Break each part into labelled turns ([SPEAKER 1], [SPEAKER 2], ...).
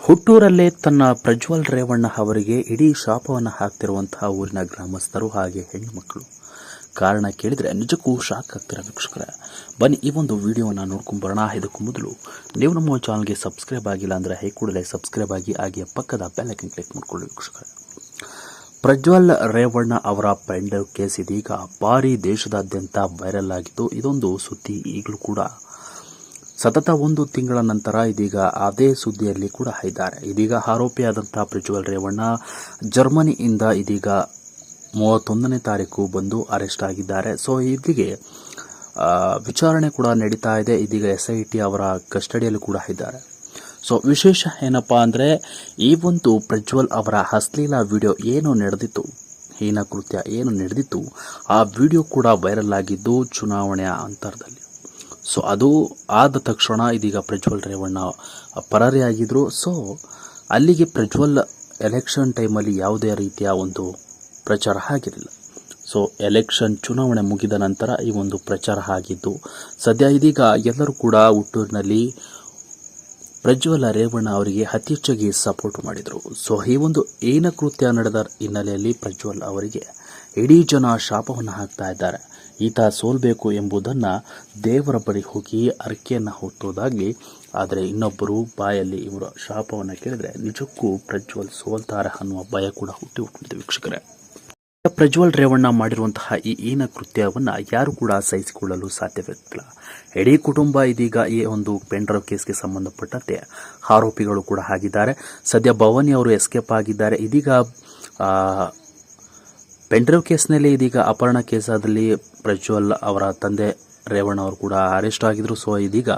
[SPEAKER 1] ಹುಟ್ಟೂರಲ್ಲೇ ತನ್ನ ಪ್ರಜ್ವಲ್ ರೇವಣ್ಣ ಅವರಿಗೆ ಇಡೀ ಶಾಪವನ್ನು ಹಾಕ್ತಿರುವಂತಹ ಊರಿನ ಗ್ರಾಮಸ್ಥರು ಹಾಗೆ ಹೆಣ್ಣು ಮಕ್ಕಳು. ಕಾರಣ ಕೇಳಿದರೆ ನಿಜಕ್ಕೂ ಶಾಕ್ ಆಗ್ತೀರ ವೀಕ್ಷಕರ? ಬನ್ನಿ ಈ ಒಂದು ವಿಡಿಯೋನ ನೋಡ್ಕೊಂಡು ಬರೋಣ. ಇದಕ್ಕೂ ಮೊದಲು ನೀವು ನಮ್ಮ ಚಾನಲ್ಗೆ ಸಬ್ಸ್ಕ್ರೈಬ್ ಆಗಿಲ್ಲ ಅಂದರೆ ಹೈ ಕೂಡಲೇ ಸಬ್ಸ್ಕ್ರೈಬ್ ಆಗಿ ಹಾಗೆ ಪಕ್ಕದ ಬೆಲ್ಲೈಕನ್ ಕ್ಲಿಕ್ ಮಾಡ್ಕೊಳ್ಳಿ ವೀಕ್ಷಕರ. ಪ್ರಜ್ವಲ್ ರೇವಣ್ಣ ಅವರ ಪೆಂಡಲ್ ಕೇಸ್ ಇದೀಗ ಭಾರಿ ದೇಶದಾದ್ಯಂತ ವೈರಲ್ ಆಗಿದ್ದು ಇದೊಂದು ಸುದ್ದಿ ಈಗಲೂ ಕೂಡ ಸತತ ಒಂದು ತಿಂಗಳ ನಂತರ ಇದೀಗ ಅದೇ ಸುದ್ದಿಯಲ್ಲಿ ಕೂಡ ಇದ್ದಾರೆ. ಇದೀಗ ಆರೋಪಿಯಾದಂತಹ ಪ್ರಜ್ವಲ್ ರೇವಣ್ಣ ಜರ್ಮನಿಯಿಂದ ಇದೀಗ ಮೂವತ್ತೊಂದನೇ ತಾರೀಕು ಬಂದು ಅರೆಸ್ಟ್ ಆಗಿದ್ದಾರೆ. ಸೊ ಇದೀಗ ವಿಚಾರಣೆ ಕೂಡ ನಡೀತಾ ಇದೆ. ಇದೀಗ ಎಸ್ ಐ ಟಿ ಅವರ ಕಸ್ಟಡಿಯಲ್ಲಿ ಕೂಡ ಇದ್ದಾರೆ. ಸೊ ವಿಶೇಷ ಏನಪ್ಪ ಅಂದರೆ, ಈ ಒಂದು ಪ್ರಜ್ವಲ್ ಅವರ ಅಶ್ಲೀಲ ವಿಡಿಯೋ ಏನು ನಡೆದಿತ್ತು ಹೀನ ಕೃತ್ಯ ಏನು ನಡೆದಿತ್ತು, ಆ ವಿಡಿಯೋ ಕೂಡ ವೈರಲ್ ಆಗಿದ್ದು ಚುನಾವಣೆಯ ಅಂತರದಲ್ಲಿ. ಸೊ ಅದು ಆದ ತಕ್ಷಣ ಇದೀಗ ಪ್ರಜ್ವಲ್ ರೇವಣ್ಣ ಪರಾರಿಯಾಗಿದ್ರು. ಸೊ ಅಲ್ಲಿಗೆ ಪ್ರಜ್ವಲ್ ಎಲೆಕ್ಷನ್ ಟೈಮಲ್ಲಿ ಯಾವುದೇ ರೀತಿಯ ಒಂದು ಪ್ರಚಾರ ಆಗಿರಲಿಲ್ಲ. ಸೊ ಎಲೆಕ್ಷನ್ ಚುನಾವಣೆ ಮುಗಿದ ನಂತರ ಈ ಒಂದು ಪ್ರಚಾರ ಆಗಿದ್ದು, ಸದ್ಯ ಇದೀಗ ಎಲ್ಲರೂ ಕೂಡ ಹುಟ್ಟೂರಿನಲ್ಲಿ ಪ್ರಜ್ವಲ ರೇವಣ್ಣ ಅವರಿಗೆ ಅತಿ ಹೆಚ್ಚಾಗಿ ಸಪೋರ್ಟ್ ಮಾಡಿದರು. ಸೊ ಈ ಒಂದು ಏನ ಕೃತ್ಯ ನಡೆದ ಹಿನ್ನೆಲೆಯಲ್ಲಿ ಪ್ರಜ್ವಲ್ ಅವರಿಗೆ ಇಡೀ ಜನ ಶಾಪವನ್ನು ಹಾಕ್ತಾ ಇದ್ದಾರೆ. ಈತ ಸೋಲ್ಬೇಕು ಎಂಬುದನ್ನು ದೇವರ ಬಳಿ ಹೋಗಿ ಅರಕೆಯನ್ನು ಹೊತ್ತೋದಾಗಲಿ ಆದರೆ ಇನ್ನೊಬ್ಬರು ಬಾಯಲ್ಲಿ ಇವರ ಶಾಪವನ್ನು ಕೇಳಿದ್ರೆ ನಿಜಕ್ಕೂ ಪ್ರಜ್ವಲ್ ಸೋಲ್ತಾರೆ ಅನ್ನುವ ಭಯ ಕೂಡ ಹುಟ್ಟಿ ಹುಟ್ಟಿದ ವೀಕ್ಷಕರೇ. ಪ್ರಜ್ವಲ್ ರೇವಣ್ಣ ಮಾಡಿರುವಂತಹ ಈ ಹೀನ ಕೃತ್ಯವನ್ನು ಯಾರು ಕೂಡ ಸಹಿಸಿಕೊಳ್ಳಲು ಸಾಧ್ಯವಿಲ್ಲ. ಇಡೀ ಕುಟುಂಬ ಇದೀಗ ಈ ಒಂದು ಪೆಂಡ್ರವ್ ಕೇಸ್ಗೆ ಸಂಬಂಧಪಟ್ಟಂತೆ ಆರೋಪಿಗಳು ಕೂಡ ಆಗಿದ್ದಾರೆ. ಸದ್ಯ ಭವಾನಿ ಅವರು ಎಸ್ಕೇಪ್ ಆಗಿದ್ದಾರೆ. ಇದೀಗ ಪೆಂಡ್ರವ್ ಕೇಸ್ನಲ್ಲಿ ಇದೀಗ ಅಪಹರಣ ಕೇಸಾದಲ್ಲಿ ಪ್ರಜ್ವಲ್ ಅವರ ತಂದೆ ರೇವಣ್ಣ ಅವರು ಕೂಡ ಅರೆಸ್ಟ್ ಆಗಿದ್ರು. ಸೊ ಇದೀಗ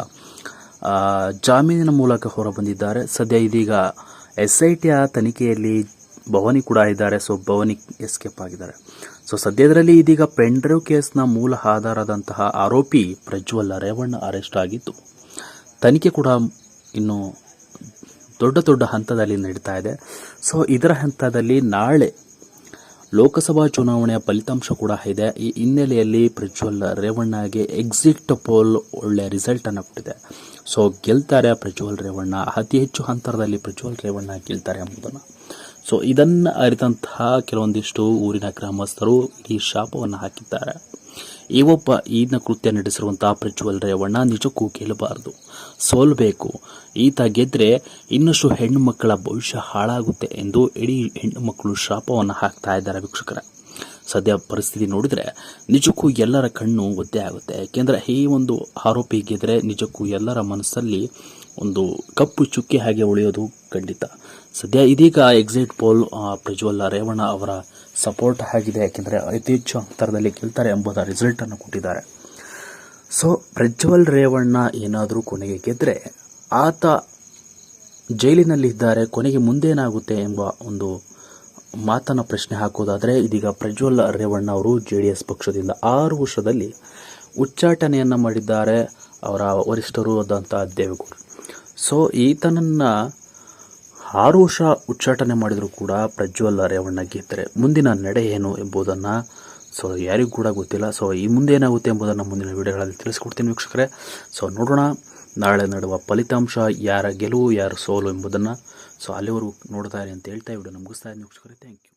[SPEAKER 1] ಜಾಮೀನಿನ ಮೂಲಕ ಹೊರಬಂದಿದ್ದಾರೆ. ಸದ್ಯ ಇದೀಗ ಎಸ್ ಐ ಟಿಯ ತನಿಖೆಯಲ್ಲಿ ಭವಾನಿ ಕೂಡ ಇದ್ದಾರೆ. ಸೊ ಭವನಿ ಎಸ್ಕೇಪ್ ಆಗಿದ್ದಾರೆ. ಸೊ ಸದ್ಯದರಲ್ಲಿ ಇದೀಗ ಪೆಂಡ್ರೈವ್ ಕೇಸ್ನ ಮೂಲ ಆಧಾರದಂತಹ ಆರೋಪಿ ಪ್ರಜ್ವಲ್ ರೇವಣ್ಣ ಅರೆಸ್ಟ್ ಆಗಿದ್ದು, ತನಿಖೆ ಕೂಡ ಇನ್ನು ದೊಡ್ಡ ದೊಡ್ಡ ಹಂತದಲ್ಲಿ ನಡೀತಾ ಇದೆ. ಸೊ ಇದರ ಹಂತದಲ್ಲಿ ನಾಳೆ ಲೋಕಸಭಾ ಚುನಾವಣೆಯ ಫಲಿತಾಂಶ ಕೂಡ ಇದೆ. ಈ ಹಿನ್ನೆಲೆಯಲ್ಲಿ ಪ್ರಜ್ವಲ್ ರೇವಣ್ಣಗೆ ಎಕ್ಸಿಟ್ ಪೋಲ್ ಒಳ್ಳೆ ರಿಸಲ್ಟ್ ಅನ್ನು ಕೊಟ್ಟಿದೆ. ಸೊ ಗೆಲ್ತಾರೆ ಪ್ರಜ್ವಲ್ ರೇವಣ್ಣ. ಅತಿ ಹೆಚ್ಚು ಅಂತರದಲ್ಲಿ ಪ್ರಜ್ವಲ್ ರೇವಣ್ಣ ಗೆಲ್ತಾರೆ ಎಂಬುದನ್ನು. ಸೊ ಇದನ್ನು ಅರಿತಂತಹ ಕೆಲವೊಂದಿಷ್ಟು ಊರಿನ ಗ್ರಾಮಸ್ಥರು ಈ ಶಾಪವನ್ನು ಹಾಕಿದ್ದಾರೆ. ಈ ಒಬ್ಬ ಈತನ ಕೃತ್ಯ ನಡೆಸಿರುವಂತಹ ಪ್ರಜ್ವಲ್ ರೇವಣ್ಣ ನಿಜಕ್ಕೂ ಗೆಲ್ಲಬಾರದು ಸೋಲ್ಬೇಕು ಈತ ಗೆದ್ರೆ ಇನ್ನಷ್ಟು ಹೆಣ್ಣು ಮಕ್ಕಳ ಭವಿಷ್ಯ ಹಾಳಾಗುತ್ತೆ ಎಂದು ಇಡೀ ಹೆಣ್ಣು ಮಕ್ಕಳು ಶಾಪವನ್ನು ಹಾಕ್ತಾ ಇದ್ದಾರೆ ವೀಕ್ಷಕರ. ಸದ್ಯ ಪರಿಸ್ಥಿತಿ ನೋಡಿದ್ರೆ ನಿಜಕ್ಕೂ ಎಲ್ಲರ ಕಣ್ಣು ಒದ್ದೆ ಆಗುತ್ತೆ. ಏಕೆಂದರೆ ಈ ಒಂದು ಆರೋಪಿ ಗೆದ್ರೆ ನಿಜಕ್ಕೂ ಎಲ್ಲರ ಮನಸ್ಸಲ್ಲಿ ಒಂದು ಕಪ್ಪು ಚುಕ್ಕಿ ಹಾಗೆ ಉಳಿಯೋದು ಖಂಡಿತ. ಸದ್ಯ ಇದೀಗ ಎಕ್ಸಿಟ್ ಪೋಲ್ ಪ್ರಜ್ವಲ್ ರೇವಣ್ಣ ಅವರ ಸಪೋರ್ಟ್ ಆಗಿದೆ. ಯಾಕೆಂದರೆ ಅತಿ ಹೆಚ್ಚು ಅಂತರದಲ್ಲಿ ಗೆಲ್ತಾರೆ ಎಂಬುದ ರಿಸಲ್ಟನ್ನು ಕೊಟ್ಟಿದ್ದಾರೆ. ಸೊ ಪ್ರಜ್ವಲ್ ರೇವಣ್ಣ ಏನಾದರೂ ಕೊನೆಗೆ ಗೆದ್ದರೆ ಆತ ಜೈಲಿನಲ್ಲಿದ್ದಾರೆ, ಕೊನೆಗೆ ಮುಂದೇನಾಗುತ್ತೆ ಎಂಬ ಒಂದು ಮಾತನ್ನು ಪ್ರಶ್ನೆ ಹಾಕೋದಾದರೆ, ಇದೀಗ ಪ್ರಜ್ವಲ್ ರೇವಣ್ಣ ಅವರು ಜೆ ಡಿ ಎಸ್ ಪಕ್ಷದಿಂದ ಆರು ವರ್ಷದಲ್ಲಿ ಉಚ್ಚಾಟನೆಯನ್ನು ಮಾಡಿದ್ದಾರೆ ಅವರ ವರಿಷ್ಠರು ಆದಂಥ ದೇವೇಗೌಡರು ಸೊ ಈತನನ್ನು ಆರು ವರ್ಷ ಉಚ್ಚಾಟನೆ ಮಾಡಿದರೂ ಕೂಡ ಪ್ರಜ್ವಲ್ ರೇವಣ್ಣ ಗೆದ್ದರೆ. ಮುಂದಿನ ನಡೆ ಏನು ಎಂಬುದನ್ನು ಸೊ ಯಾರಿಗೂ ಕೂಡ ಗೊತ್ತಿಲ್ಲ. ಸೊ ಈ ಮುಂದೆ ಏನಾಗುತ್ತೆ ಎಂಬುದನ್ನು ಮುಂದಿನ ವಿಡಿಯೋಗಳಲ್ಲಿ ತಿಳಿಸ್ಕೊಡ್ತೀನಿ ವೀಕ್ಷಕರೇ. ಸೊ ನೋಡೋಣ. ನಾಳೆ ನಡುವ ಫಲಿತಾಂಶ, ಯಾರ ಗೆಲುವು, ಯಾರ ಸೋಲು ಎಂಬುದನ್ನು. ಸೊ ಅಲ್ಲಿವರು ನೋಡ್ತಾ ಇರಿ ಅಂತ ಹೇಳ್ತಾ ವಿಡಿಯೋನ ಮುಗಿಸ್ತಾ ಇದ್ದೀನಿ ವೀಕ್ಷಕರೇ. Thank you